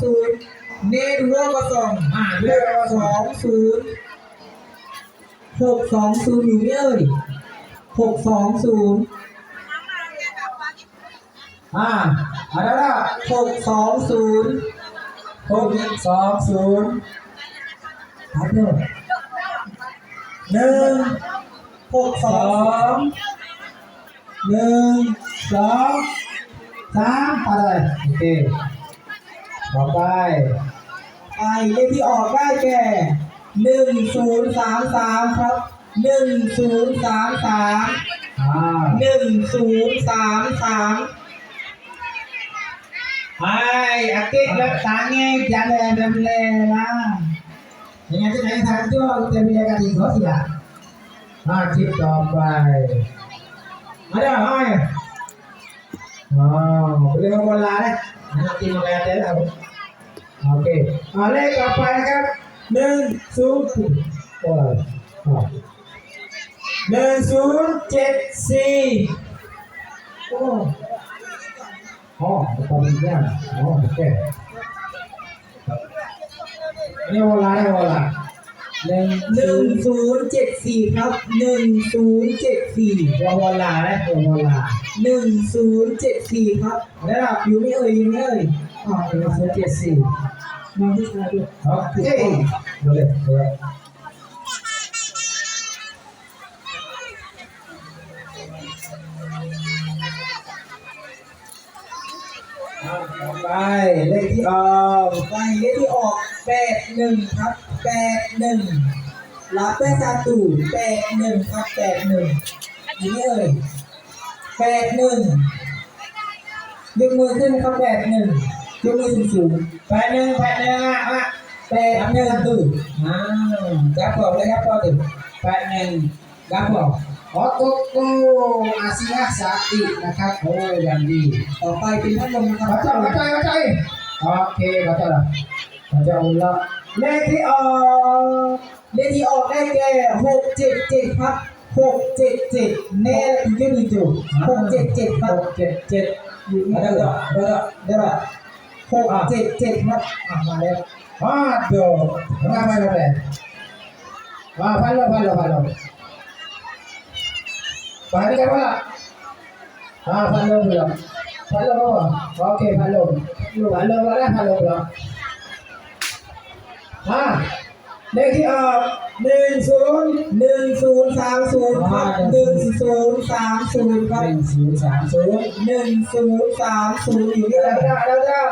ศูนย์เนดูโรกสองอ่าเรื่กสองศูนย์หกสองศูนย์อยู่นี่เอ้ยหกสองศูนย์อ่าอะไรล่ะหกสองศูนย์หกสองศูนย์ครับเนอะหนึ่งหกสองงหนึ่งสองสามอะไรโอเค ต่อไปไปเลขที่ออกได้แก่หนึ่งศูนย์สามสามครับหนึ่งศูนย์สามสามอ่าหนึ่งศูนย์สามสาม Hai, akik lep tangi jalan dan lela. Yang itu saya satu kita punya kaki kau tidak. Ah, tip topai. Ada, hai. Oh, boleh bola deh. นะคทีมโแรมเต็โอเคเอาเลขต่อไปครับหนึ่งศูนย์หนึ่งศูนย์เจ็ดสี่โอ้โอ๋อตอนนี้เนี่ยอ๋อโอเคนี่โอลาโอลา หนึ่งหนึ่งศูนย์เจ็ดสี่ครับหนึ่งศูนย์เจ็ดสี่วอวโบรานะวอวโบราหนึ่งศูนย์เจ็ดสี่ครับแล้วเราอยู่ไม่เอ่ยยังไม่เอ่ยอ๋อหนึ่งศูนย์เจ็ดสี่น้องผู้ชายด้วยโอเคดูเลย ไปเลขที่ออกไปเลขที่ออกแปดหนึ่งครับแปดหนึ่งรับได้ซาตูแปดหนึ่งครับแปดหนึ่งอยู่เอ่ยแปดหนึ่งยกมือขึ้นครับแปดหนึ่งยกมือสูงสูงแปดหนึ่งแปดหนึ่งอะอะแปดหนึ่งตูอ่าครับผมเลยครับพ่อถึงแปดหนึ่งครับผม ขอตุ๊กตู้อาเซียสาตินะครับโอ้ยอย่างดี ต่อไปเป็นพัดลมนะครั Baca, baca, baca. Oke, baca lah. Baca ulang. เลขที่ออกเลขที่ออกได้แก่หกเจ็ดเจ็ดครับหกเจ็ดเจ็ดแน่ยืนอยู่หกเจ็ดเจ็ดครับ Hok, cet, cet. อยู่นี่ Ada ได้ tak? Ada tak? ได้ป่ะหกเจ็ดเจ็ดครับ Ah, mana? Aduh. Kenapa lo, Ben? Ah, follow, follow, follow. Paham kan, Pak? Ah, follow dulu. Follow bawah. Okey, follow. Follow boleh, follow pula. Ah, เลขที่ออกหนึ่งศูนย์หนึ่งศูนย์สามศูนย์ครับหนึ่งศูนย์สามศูนย์คหรับนึ่งศูนย์สามศูนย์หนึ่งศูนย์สามศูนย์อยู่นี่เดี๋ยวแหละเดี๋ยวเดี๋ยว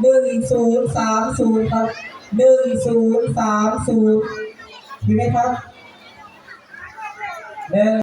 หนึ่งศูนย์สามศูนย์ครับหนึ่งศูนย์สามศูนย์มีไหมครับหนึ่ง